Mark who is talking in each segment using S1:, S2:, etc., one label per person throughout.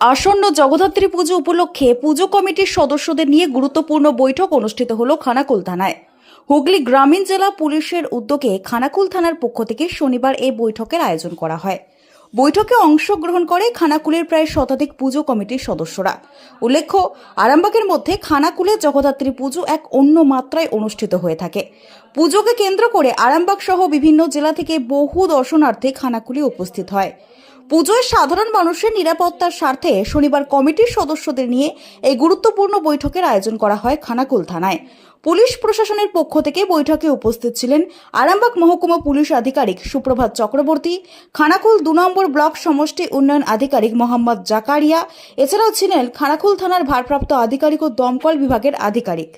S1: আসন্ন জগদ্ধাত্রী পুজো উপলক্ষে পুজো কমিটির সদস্যদের নিয়ে গুরুত্বপূর্ণ বৈঠক অনুষ্ঠিত হলো খানাকুল থানায়। হুগলি গ্রামীণ জেলা পুলিশের উদ্যোগে খানাকুল থানার পক্ষ থেকে শনিবার এই বৈঠকের আয়োজন করা হয়। বৈঠকে অংশগ্রহণ করে খানাকুলের প্রায় শতাধিক পুজো কমিটির সদস্যরা। উল্লেখ্য, আরামবাগের মধ্যে খানাকুলে জগদ্ধাত্রী পুজো এক অন্য মাত্রায় অনুষ্ঠিত হয়ে থাকে। পুজোকে কেন্দ্র করে আরামবাগ সহ বিভিন্ন জেলা থেকে বহু দর্শনার্থী খানাকুলে উপস্থিত হয়। পুজোয় সাধারণ মানুষের নিরাপত্তার স্বার্থে শনিবার কমিটির সদস্যদের নিয়ে এই গুরুত্বপূর্ণ বৈঠকের আয়োজন করা হয় খানাকুল থানায়। পুলিশ প্রশাসনের পক্ষ থেকে বৈঠকে উপস্থিত ছিলেন আরামবাগ মহকুমা পুলিশ আধিকারিক সুপ্রভাত চক্রবর্তী, খানাকুল দু নম্বর ব্লক সমষ্টি উন্নয়ন আধিকারিক মোহাম্মদ জাকারিয়া, এছাড়াও ছিলেন খানাকুল থানার ভারপ্রাপ্ত আধিকারিক ও দমকল বিভাগের আধিকারিক।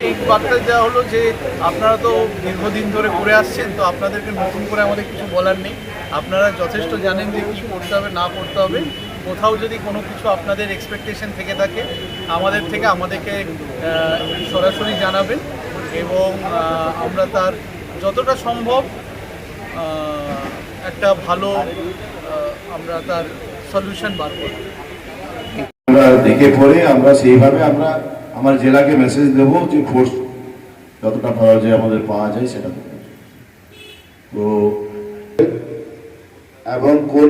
S2: এই বার্তা দেওয়া হলো যে আপনারা তো দীর্ঘদিন ধরে করে আসছেন, তো আপনাদেরকে নতুন করে আমাদের কিছু বলার নেই। আপনারা যথেষ্ট জানেন যে কী করতে হবে, না করতে হবে। কোথাও যদি কোনো কিছু আপনাদের এক্সপেকটেশন থেকে থাকে, আমাদের থেকে আমাদেরকে সরাসরি জানাবেন এবং আমরা তার যতটা সম্ভব একটা ভালো আমরা তার সলিউশন বার করব।
S3: দেখে পরে আমরা সেইভাবে আমরা আমার জেলাকে মেসেজ দেবো যে ফোর্স যতটা পাওয়া যায় আমাদের পাওয়া যায় সেটা তো এবং কোন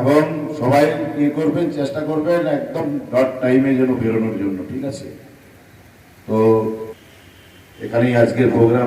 S3: এবং সবাই ইয়ে করবেন, চেষ্টা করবেন একদম ডট টাইমে যেন বেরোনোর জন্য, ঠিক আছে? তো এখানেই আজকের প্রোগ্রাম